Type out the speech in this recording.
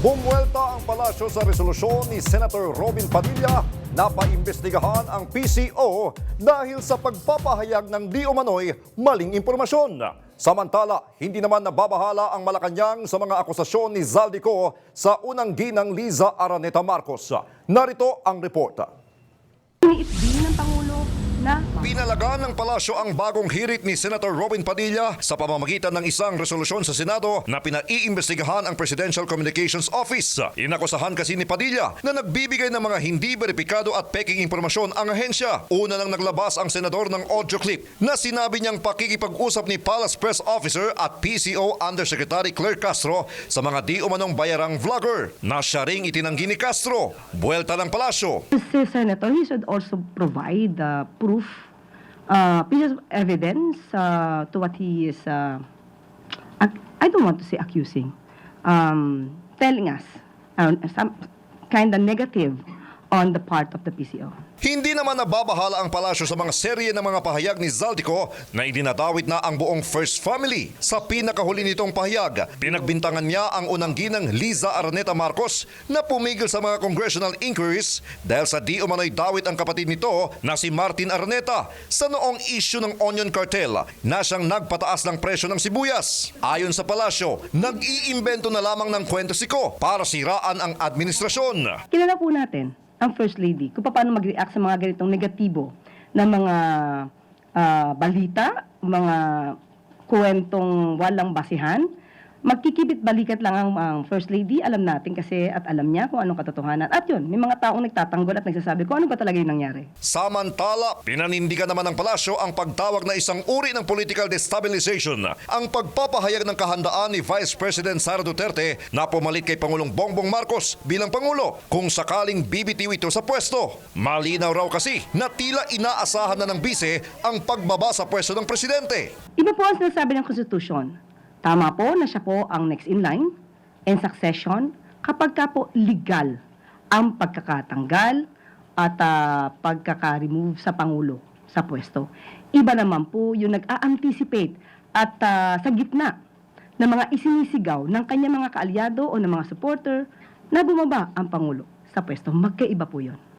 Bumuelta ang palasyo sa resolusyon ni Senator Robin Padilla na paimbestigahan ang PCO dahil sa pagpapahayag ng di umano'y maling impormasyon. Samantala, hindi naman nababahala ang Malacanang sa mga akusasyon ni Zaldico sa unang ginang Liza Araneta Marcos. Narito ang report. Iniit din ng Pangulo na Pinalagaan ng palasyo ang bagong hirit ni Senator Robin Padilla sa pamamagitan ng isang resolusyon sa Senado na pinaiimbestigahan ang Presidential Communications Office. Inakusahan kasi ni Padilla na nagbibigay ng mga hindi beripikado at peking impormasyon ang ahensya. Una nang naglabas ang senador ng audio clip na sinabi niyang pakikipag-usap ni Palace Press Officer at PCO Undersecretary Claire Castro sa mga di umanong bayarang vlogger na siya ring itinanggi ni Castro. Buwelta ng palasyo. si Senator, he should also provide uh, proof, uh, pieces of evidence uh, to what he is, uh, I don't want to say accusing, um, telling us uh, some kind of negative on the part of the PCO. Hindi naman nababahala ang palasyo sa mga serye ng mga pahayag ni Zaldico na idinadawit na ang buong First Family. Sa pinakahuli nitong pahayag, pinagbintangan niya ang unang ginang Liza Araneta Marcos na pumigil sa mga congressional inquiries dahil sa di umano'y dawit ang kapatid nito na si Martin Araneta sa noong issue ng onion cartel na siyang nagpataas ng presyo ng sibuyas. Ayon sa palasyo, nag-iimbento na lamang ng kwento si Ko para siraan ang administrasyon. Kilala po natin ang First Lady kung paano mag-react sa mga ganitong negatibo na mga ah, balita, mga kwentong walang basihan. Magkikibit balikat lang ang, ang First Lady, alam natin kasi at alam niya kung anong katotohanan. At yun, may mga taong nagtatanggol at nagsasabi kung ano ba talaga yung nangyari. Samantala, pinanindigan naman ng palasyo ang pagtawag na isang uri ng political destabilization. Ang pagpapahayag ng kahandaan ni Vice President Sara Duterte na pumalit kay Pangulong Bongbong Marcos bilang Pangulo kung sakaling bibitiw ito sa pwesto. Malinaw raw kasi na tila inaasahan na ng bise ang pagbaba sa pwesto ng presidente. Iba po ang sinasabi ng Constitution. Tama po na siya po ang next in line in succession kapag ka po legal ang pagkakatanggal at ah, pagkaka-remove sa Pangulo sa pwesto. Iba naman po yung nag-a-anticipate at ah, sa gitna ng mga isinisigaw ng kanyang mga kaalyado o ng mga supporter na bumaba ang Pangulo sa pwesto. Magkaiba po yun.